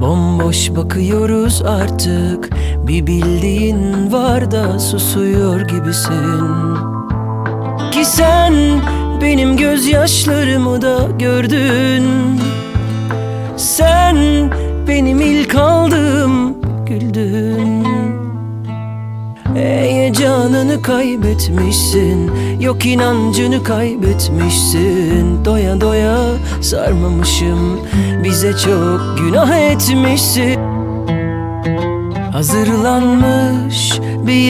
Bomboş bakıyoruz artık. Bir bildiğin var da susuyor gibisin. Ki sen benim gözyaşlarımı da gördün. Sen benim ilk aldığım Heyecanını kaybetmişsin. Yok inancını kaybetmişsin. Doya doya sarmamışım. Bize çok günah etmişsin. Hazırlanmış bir